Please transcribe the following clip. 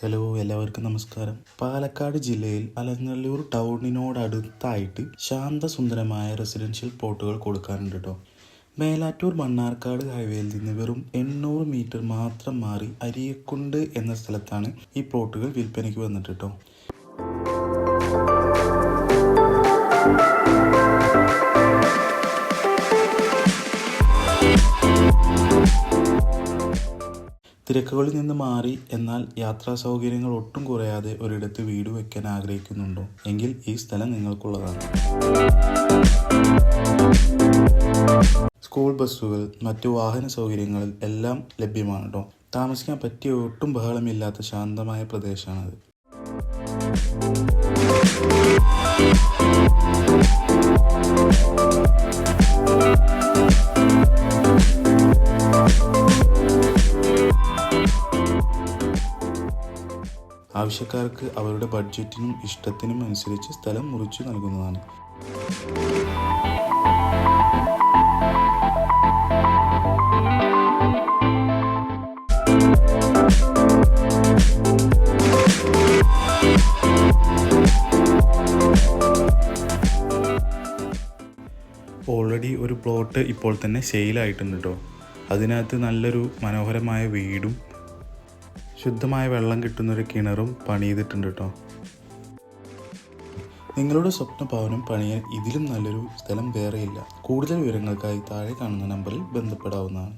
Hello എല്ലാവർക്കും നമസ്കാരം. പാലക്കാട് ജില്ലയിൽ അലങ്ങല്ലൂർ ടൗണിനോടടുത്തായിട്ട് ശാന്തസുന്ദരമായ റെസിഡൻഷ്യൽ പ്ലോട്ടുകൾ കൊടുക്കാനുണ്ട് കേട്ടോ മേലാറ്റൂർ മണ്ണാർക്കാട് ഹൈവേയിൽ നിന്ന് വെറും എണ്ണൂറ് മീറ്റർ മാത്രം മാറി അരിയക്കുണ്ട് എന്ന സ്ഥലത്താണ് ഈ പ്ലോട്ടുകൾ വിൽപ്പനയ്ക്ക് വന്നിട്ട് കേട്ടോ തിരക്കുകളിൽ നിന്ന് മാറി എന്നാൽ യാത്രാ സൗകര്യങ്ങൾ ഒട്ടും കുറയാതെ ഒരിടത്ത് വീട് വയ്ക്കാൻ ആഗ്രഹിക്കുന്നുണ്ടോ? എങ്കിൽ ഈ സ്ഥലം നിങ്ങൾക്കുള്ളതാണ്. സ്കൂൾ ബസ്സുകൾ മറ്റു വാഹന സൗകര്യങ്ങളിൽ എല്ലാം ലഭ്യമാണ്? കേട്ടോ താമസിക്കാൻ പറ്റിയ ഒട്ടും ബഹളമില്ലാത്ത ശാന്തമായ പ്രദേശമാണത്. ആവശ്യക്കാർക്ക് അവരുടെ ബഡ്ജറ്റിനും ഇഷ്ടത്തിനും അനുസരിച്ച് സ്ഥലം മുറിച്ചു നൽകുന്നതാണ്. ഓൾറെഡി ഒരു പ്ലോട്ട് ഇപ്പോൾ തന്നെ സെയിലായിട്ടുണ്ട് കേട്ടോ അതിനകത്ത് നല്ലൊരു മനോഹരമായ വീടും ശുദ്ധമായ വെള്ളം കിട്ടുന്നൊരു കിണറും പണിതിട്ടുണ്ട് കേട്ടോ നിങ്ങളുടെ സ്വപ്ന ഭവനം പണിയാൻ ഇതിലും നല്ലൊരു സ്ഥലം വേറെയില്ല. കൂടുതൽ വിവരങ്ങൾക്കായി താഴെ കാണുന്ന നമ്പറിൽ ബന്ധപ്പെടാവുന്നതാണ്.